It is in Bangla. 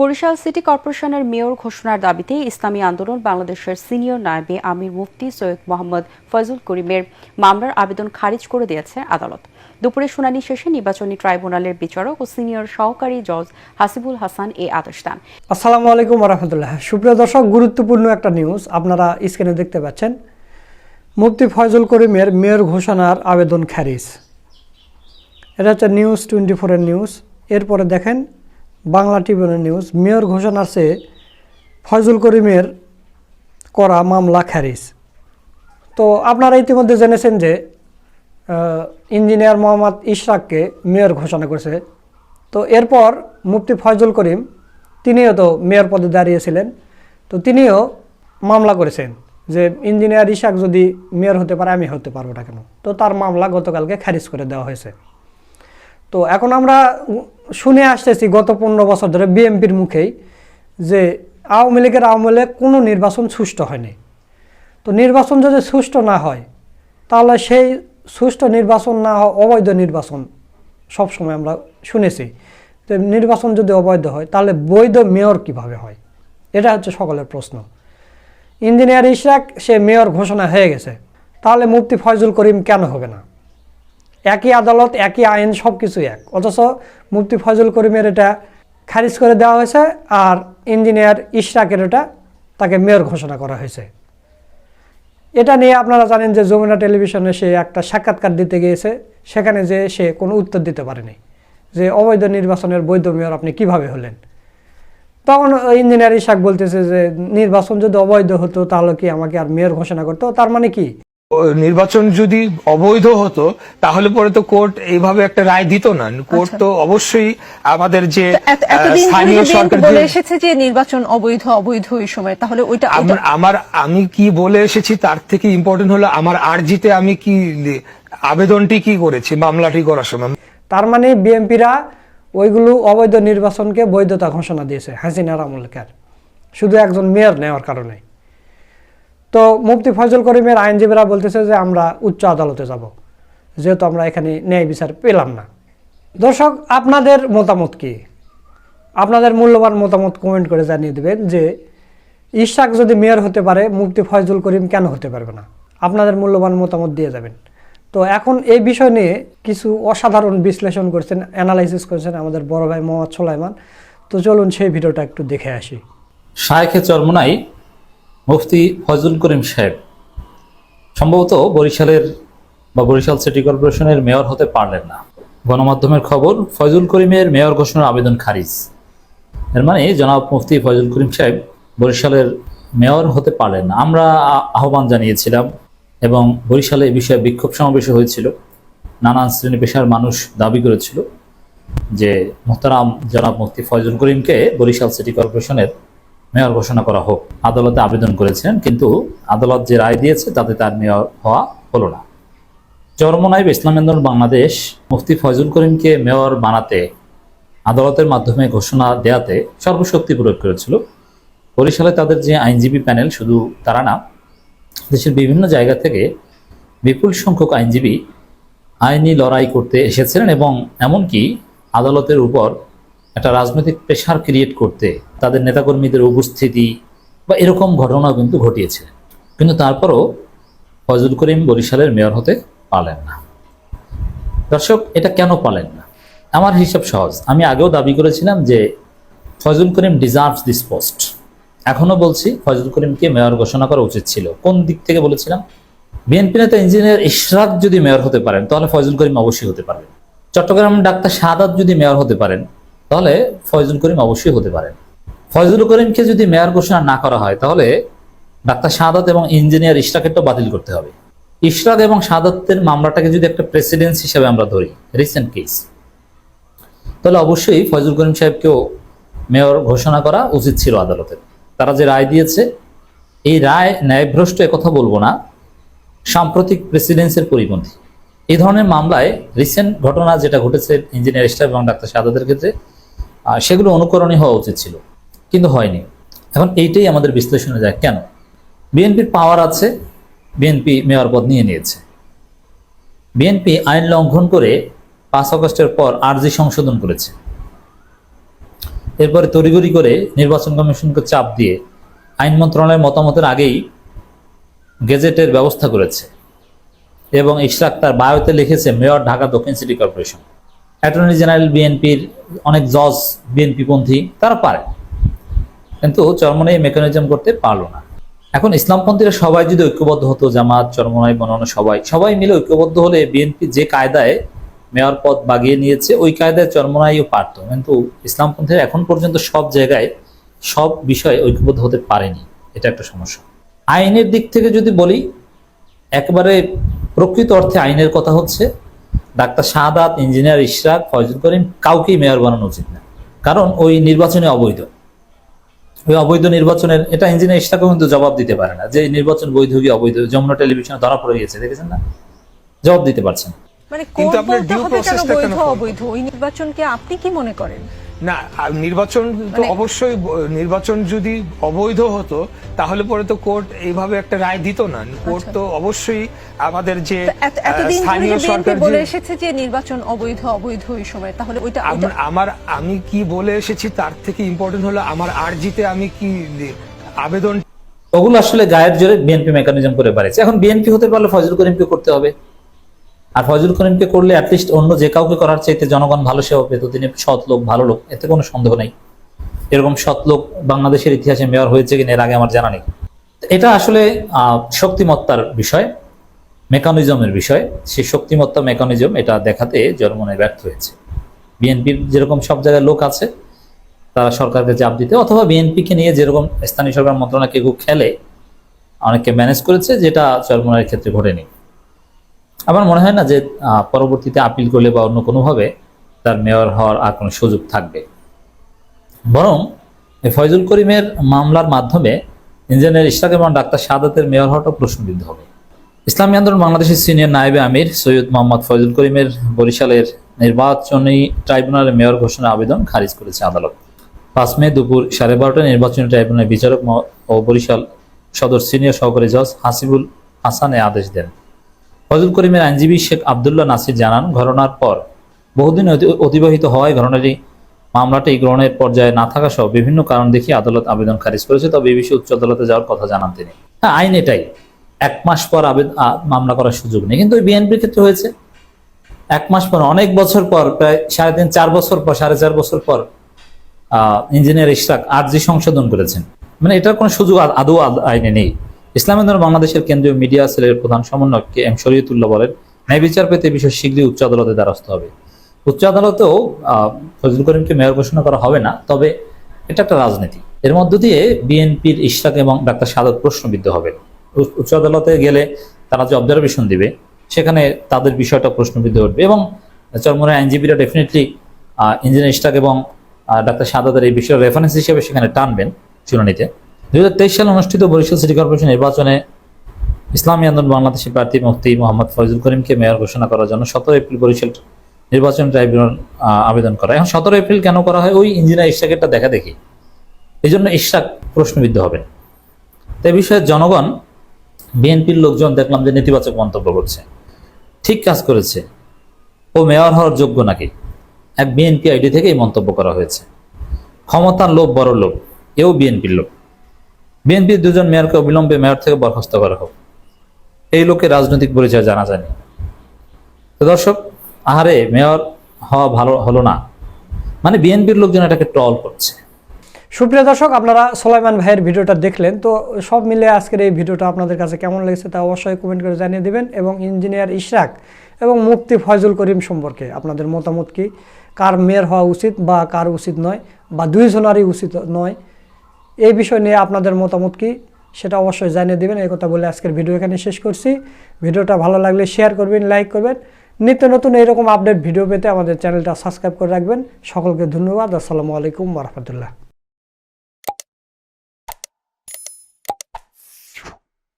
বরিশাল সিটি কর্পোরেশনের মেয়র ঘোষণার দাবিতে ইসলামী আন্দোলন বাংলাদেশের সিনিয়র নায়েবে আমির মুফতি সৈয়দ মোহাম্মদ ফয়জুল করিমের মামলার আবেদন খারিজ করে দিয়েছে আদালত। দুপুরে শুনানি শেষে নির্বাচনী ট্রাইব্যুনালের বিচারক ও সিনিয়র সহকারী জজ হাসিবুল হাসান এই আদেশ দেন। আসসালামু আলাইকুম রহমতুল্লাহ। সুপ্রিয় দর্শক, গুরুত্বপূর্ণ একটা নিউজ আপনারা স্ক্রিনে দেখতে পাচ্ছেন। মুফতি ফয়জুল করিমের মেয়র ঘোষণার আবেদন খারিজ। এটা হচ্ছে নিউজ টোয়েন্টি ফোরের নিউজ। এরপরে দেখেন বাংলা টিভির নিউজ। মেয়র ঘোষণার চেয়ে ফয়জুল করিমের করা মামলা খারিজ। তো আপনারা ইতিমধ্যে জেনেছেন যে ইঞ্জিনিয়ার মোহাম্মদ ইশরাককে মেয়র ঘোষণা করেছে। তো এরপর মুফতি ফয়জুল করিম, তিনিও তো মেয়র পদে দাঁড়িয়েছিলেন। তো তিনিও মামলা করেছেন যে, ইঞ্জিনিয়ার ইশাক যদি মেয়র হতে পারে, আমি হতে পারব না কেন? তো তার মামলা গতকালকে খারিজ করে দেওয়া হয়েছে। তো এখন আমরা শুনে আসতেছি গত পনেরো বছর ধরে বিএমপির মুখেই যে আওয়ামী লীগের আওয়ামী লীগ কোনো নির্বাচন সুষ্ঠু হয়নি। তো নির্বাচন যদি সুষ্ঠু না হয়, তাহলে সেই সুষ্ঠু নির্বাচন না হওয়া অবৈধ নির্বাচন সবসময় আমরা শুনেছি। তো নির্বাচন যদি অবৈধ হয়, তাহলে বৈধ মেয়র কীভাবে হয়? এটা হচ্ছে সকলের প্রশ্ন। ইঞ্জিনিয়ার ইশরাক, সে মেয়র ঘোষণা হয়ে গেছে। তাহলে মুফতি ফয়জুল করিম কেন হবে না? একই আদালত, একই আইন সব কিছু এক। অথচ মুফতি ফয়জুল করিমের এটা খারিজ করে দেওয়া হয়েছে আর ইঞ্জিনিয়ার ইশরাকের এটা তাকে মেয়র ঘোষণা করা হয়েছে। এটা নিয়ে আপনারা জানেন যে যমুনা টেলিভিশনে সে একটা সাক্ষাৎকার দিতে গিয়েছে। সেখানে যে সে কোনো উত্তর দিতে পারেনি যে অবৈধ নির্বাচনের বৈধ মেয়র আপনি কীভাবে হলেন। তখন ইঞ্জিনিয়ার ইশাক বলতেছে যে, নির্বাচন যদি অবৈধ হতো তাহলে কি আমাকে আর মেয়র ঘোষণা করতো? তার মানে কি? নির্বাচন যদি অবৈধ হতো তাহলে পরে তো কোর্ট এইভাবে একটা রায় দিত না। কোর্ট তো অবশ্যই আমাদের যে স্থানীয় সরকার বলে এসেছে যে নির্বাচন অবৈধ অবৈধ এই সময় তাহলে ওইটা আমার আমি কি বলে এসেছি তার থেকে ইম্পর্টেন্ট হলো আমার আর্জিতে আমি কি আবেদনটি কি করেছি মামলাটি করার সময়। তার মানে বিএনপিরা ওইগুলো অবৈধ নির্বাচনকে বৈধতা ঘোষণা দিয়েছে হাসিনার আমলকার শুধু একজন মেয়র নেওয়ার কারণে। তো মুফতি ফজল করিমের আইনজীবীরা বলতেছে যে আমরা উচ্চ আদালতে যাব। যেহেতু আমরা এখানে ন্যায় বিচার পেলাম না। দর্শক, আপনাদের মতামত কি? আপনাদের মূল্যবান মতামত কমেন্ট করে জানিয়ে দেবেন যে ইশাক যদি মেয়র হতে পারে, মুফতি ফয়জুল করিম কেন হতে পারবে না? আপনাদের মূল্যবান মতামত দিয়ে যাবেন। তো এখন এই বিষয় নিয়ে কিছু অসাধারণ বিশ্লেষণ করছেন অ্যানালাইসিস করেছেন আমাদের বড় ভাই মোহাম্মদ সোলাইমান। তো চলুন সেই ভিডিওটা একটু দেখে আসি। শায়েখে চরমনাই মুফতি ফজল করিম সাহেব, সম্ভবত বরিশালের বা বরিশাল সিটি কর্পোরেশনের মেয়র হতে পারলেন না। গণমাধ্যমের খবর ফজল করিমের মেয়র ঘোষণার আবেদন খারিজ। এর মানে জনাব মুফতি ফজল করিম সাহেব বরিশালের মেয়র হতে পারলেন না। আমরা আহ্বান জানিয়েছিলাম এবং বরিশালে এই বিষয়ে বিক্ষোভ সমাবেশ হয়েছিল। নানান শ্রেণি পেশার মানুষ দাবি করেছিল যে, মোহতারাম জনাব মুফতি ফয়জুল করিমকে বরিশাল সিটি কর্পোরেশনের মেয়র ঘোষণা করা হোক। আদালতে আবেদন করেছিলেন কিন্তু আদালত যে রায় দিয়েছে তাতে তার মেয়র হওয়া হলো না। চরমনাইব ইসলাম আন্দোলন বাংলাদেশ, মুফতি ফয়জুল করিমকে মেয়র বানাতে আদালতের মাধ্যমে ঘোষণা দেয়াতে সর্বশক্তি প্রয়োগ করেছিল। বরিশালে তাদের যে আইনজীবী প্যানেল, শুধু তারা না, দেশের বিভিন্ন জায়গা থেকে বিপুল সংখ্যক আইনজীবী আইনি লড়াই করতে এসেছিলেন এবং এমনকি আদালতের উপর একটা রাজনৈতিক প্রেশার ক্রিয়েট করতে তাদের নেতাকর্মীদের উপস্থিতি বা এরকম ঘটনাও কিন্তু ঘটিয়েছে। কিন্তু তারপরও ফজল করিম বরিশালের মেয়র হতে পারলেন না। দর্শক, এটা কেন পারলেন না? আমার হিসাব সহজ। আমি আগেও দাবি করেছিলাম যে Fazal Karim deserves this post এখনও বলছি ফজল করিমকে মেয়র ঘোষণা করা উচিত ছিল। কোন দিক থেকে বলেছিলাম? বিএনপি নেতা ইঞ্জিনিয়ার ইশরাক যদি মেয়র হতে পারেন, তাহলে ফয়জুল করিম অবশ্যই হতে পারবেন। চট্টগ্রাম ডাক্তার শাহাদাত যদি মেয়র হতে পারেন তাহলে ফয়জুল করিম অবশ্যই হতে পারেন। ফয়জুল করিমকে যদি মেয়র ঘোষণা না করা হয়, তাহলে ডাক্তার শাহাদাত এবং ইঞ্জিনিয়ার ইশরাকেরটা বাতিল করতে হবে। ইশরাক এবং শাহাদাতের মামলাটাকে যদি একটা প্রেসিডেন্স হিসেবে আমরা ধরি রিসেন্ট কেস তাহলে অবশ্যই ফয়জুল করিম সাহেবকেও মেয়র ঘোষণা করা উচিত ছিল আদালতের তারা যে রায় দিয়েছে, এই রায় ন্যায়ভ্রষ্ট কথা বলব না, সাম্প্রতিক প্রেসিডেন্সের পরিপন্থী। এই ধরনের মামলায় রিসেন্ট ঘটনা যেটা ঘটেছে ইঞ্জিনিয়ার স্টাফ এবং ডাক্তার সাদাদের ক্ষেত্রে সেগুলো অনুকরণই হওয়া উচিত ছিল, কিন্তু হয়নি। এখন এইটাই আমাদের বিশ্লেষণে যায়, কেন? বিএনপির পাওয়ার আছে, বিএনপি মেয়র পদ নিয়ে নিয়েছে। বিএনপি আইন লঙ্ঘন করে পাঁচ আগস্টের পর আরজি সংশোধন করেছে। এরপরে তড়িগড়ি করে নির্বাচন কমিশনকে চাপ দিয়ে আইন মন্ত্রণালয়ের মতামতের আগেই গেজেটের ব্যবস্থা করেছে এবং ইশরাক তার বায়োতে লিখেছে, মেয়র ঢাকা দক্ষিণ সিটি কর্পোরেশন। অ্যাটর্নি জেনারেল বিএনপির অনেক জজ বিএনপি পন্থী তারা পারে। কিন্তু চরমনাই মেকানিজম করতে পারল না। এখন ইসলামপন্থীরা সবাই যদি ঐক্যবদ্ধ হতো, জামাত, চরমনাই, বনানো, সবাই সবাই মিলে ঐক্যবদ্ধ হলে বিএনপি যে কায়দায় মেয়র পদ বাগিয়ে নিয়েছে, ওই কায়দায় চরমনাইও পারত। কিন্তু ইসলামপন্থীরা এখন পর্যন্ত সব জায়গায় সব বিষয়ে ঐক্যবদ্ধ হতে পারেনি। এটা একটা সমস্যা। আইনের দিক থেকে যদি বলি, একবারে প্রকৃত অর্থে আইনের কথা হচ্ছে ডাক্তার শাহাদ ইঞ্জিনিয়ার ইশরাক ফয়জুল করিম কাউকেই মেয়র বানানো উচিত না। কারণ ওই নির্বাচনে অবৈধ। ওই অবৈধ নির্বাচনের এটা ইঞ্জিনিয়ার ইশরাকও কিন্তু জবাব দিতে পারে না যে নির্বাচন বৈধ কি অবৈধ? যমুনা টেলিভিশনে ধরা পড়ে গেছে দেখেছেন না? জবাব দিতে পারছেন না। মানে আপনার বলতে হবে কেন কেন বৈধ অবৈধ? ওই নির্বাচনকে আপনি কি মনে করেন? না নির্বাচন তো মানে- অবশ্যই নির্বাচন যদি অবৈধ হতো তাহলে পরে তো কোর্ট এইভাবে একটা রায় দিত না। কোর্ট তো অবশ্যই আমাদের যে স্থানীয় সরকার বলে এসেছে যে নির্বাচন অবৈধ অবৈধ ওই সময় তাহলে ওইটা ওইটা- আমার আমি কি বলে এসেছি তার থেকে ইম্পর্টেন্ট হলো আমার আরজিতে আমি কি আবেদন ওগুলো আসলে গায়ের জোরে বিএনপি মেকানিজম করে পারেছে এখন বিএনপি হতে পারলে ফজল করিমকে করতে হবে। আর ফজল করিমকে করলে অ্যাটলিস্ট অন্য যে কাউকে করার চাইতে জনগণ ভালো সেবা পেত তিনি সৎ লোক, ভালো লোক, এতে কোনো সন্দেহ নেই। এরকম সৎ লোক বাংলাদেশের ইতিহাসে মেয়র হয়েছে কিনা, এর আগে আমার জানা নেই। এটা আসলে শক্তিমত্তার বিষয়, মেকানিজমের বিষয়। সেই শক্তিমত্তা, মেকানিজম, এটা দেখাতে জনমনে ব্যর্থ হয়েছে। বিএনপির যেরকম সব জায়গায় লোক আছে, তারা সরকারকে চাপ দিতে, অথবা বিএনপিকে নিয়ে যেরকম স্থানীয় সরকার মন্ত্রণালয় কেউ খেলে, অনেককে ম্যানেজ করেছে, যেটা চরমনের ক্ষেত্রে ঘটেনি। আমার মনে হয় না যে পরবর্তীতে আপিল করলে বা অন্য কোনোভাবে তার মেয়র হওয়ার আর কোনো সুযোগ থাকবে। বরং ফয়জুল করিমের মামলার মাধ্যমে ইঞ্জিনিয়ার ইশরাক এবং ডাক্তার সাদাতের মেয়র হওয়াটা প্রশ্নবিদ্ধ হবে। ইসলামী আন্দোলন বাংলাদেশের সিনিয়র নায়েবে আমির সৈয়দ মোহাম্মদ ফয়জুল করিমের বরিশালের নির্বাচনী ট্রাইব্যুনালের মেয়র ঘোষণা আবেদন খারিজ করেছে আদালত। পাঁচ মে দুপুর সাড়ে বারোটায় নির্বাচনী ট্রাইব্যুনালের বিচারক ও বরিশাল সদর সিনিয়র সহকারী জজ হাসিবুল হাসান আদেশ দেন। ফজল করিমের আইনজীবী শেখ আবদুল্লাহ নাসির জানান, ঘটনার পর বহুদিন অতিবাহিত হওয়ায় ঘটনাটি। মামলাটি গ্রহণের পর্যায়ে না থাকা সহ বিভিন্ন কারণ দেখিয়ে আদালত আবেদন খারিজ করেছে। তবে এই বিষয়ে উচ্চ আদালতে যাওয়ার কথা জানান তিনি। হ্যাঁ আইন এটাই। এক মাস পর আবেদন মামলা করার সুযোগ নেই। কিন্তু বিএনপির ক্ষেত্রে হয়েছে। এক মাস পর, অনেক বছর পর, প্রায় সাড়ে তিন চার বছর পর, সাড়ে চার বছর পর ইঞ্জিনিয়ার ইশরাক আর্জি সংশোধন করেছেন। মানে এটার কোনো সুযোগ আদ- আইনে নেই। ইসলাম ধর্ম বাংলাদেশের কেন্দ্রীয় মিডিয়া সেলের প্রধান সমন্বয়ক কে এম শরীয়তুল্লাহ বলেন, ন্যায় বিচার পেতে বিষয়ে শীঘ্রই উচ্চ আদালতে দ্বারস্থ হবে। উচ্চ আদালতেও ফজলুল করিমকে মেয়র ঘোষণা করা হবে না, তবে এটা একটা রাজনীতি। এর মধ্য দিয়ে বিএনপির ইশরাক এবং ডাক্তার সাদত প্রশ্নবিদ্ধ হবে উচ্চ আদালতে গেলে তারা যে অবজারভেশন দিবে, সেখানে তাদের বিষয়টা প্রশ্নবিদ্ধ উঠবে এবং চরমনের আইনজীবীরা ডেফিনেটলি ইঞ্জিনিয়ার ইশরাক এবং ডাক্তার সাদাতের এই বিষয়ের রেফারেন্স হিসেবে সেখানে টানবেন শুনানিতে। দুই হাজার তেইশ সালে অনুষ্ঠিত বরিশাল সিটি কর্পোরেশন নির্বাচনে ইসলামী আন্দোলন বাংলাদেশের প্রার্থী মুফতি মোহাম্মদ ফয়জুল করিমকে মেয়র ঘোষণা করার জন্য সতেরো এপ্রিল বরিশাল নির্বাচন ট্রাইব্যুনাল আবেদন করা। এখন সতেরো এপ্রিল কেন করা হয়? ওই ইঞ্জিনিয়ার ইশরাকেরটা দেখা দেখি। এই জন্য ইশরাক প্রশ্নবিদ্ধ হবেন তো এই বিষয়ে জনগণ, বিএনপির লোকজন দেখলাম যে নেতিবাচক মন্তব্য করছে। ঠিক কাজ করেছে। ও মেয়র হওয়ার যোগ্য নাকি? এক বিএনপি আইডি থেকে এই মন্তব্য করা হয়েছে। ক্ষমতার লোভ বড় লোভ। এও বিএনপির লোক বিএনপির দুজন মেয়রকে অবিলম্বে মেয়র থেকে বরখাস্ত করা হোক। এই লোকের রাজনৈতিক পরিচয় জানা যায়নি। তো দর্শক, আহারে মেয়র হওয়া ভালো হলো না। মানে বিএনপির লোকজন এটাকে ট্রল করছে। সুপ্রিয় দর্শক, আপনারা সোলাইমান ভাইয়ের ভিডিওটা দেখলেন। তো সব মিলে আজকের এই ভিডিওটা আপনাদের কাছে কেমন লেগেছে তা অবশ্যই কমেন্ট করে জানিয়ে দেবেন। এবং ইঞ্জিনিয়ার ইশরাক এবং মুক্তি ফয়জুল করিম সম্পর্কে আপনাদের মতামত কি? কার মেয়র হওয়া উচিত বা কার উচিত নয়? বা দুইজনারই উচিত নয়? এই বিষয় নিয়ে আপনাদের মতামত কি? সেটা অবশ্যই জানিয়ে দেবেন। এই কথা বলে আজকের ভিডিও এখানে শেষ করছি। ভিডিওটা ভালো লাগলে শেয়ার করবেন লাইক করবেন। নিত্য নতুন এইরকম আপডেট ভিডিও পেতে আমাদের চ্যানেলটা সাবস্ক্রাইব করে রাখবেন। সকলকে ধন্যবাদ। আসসালামু আলাইকুম রহমতুল্লাহ।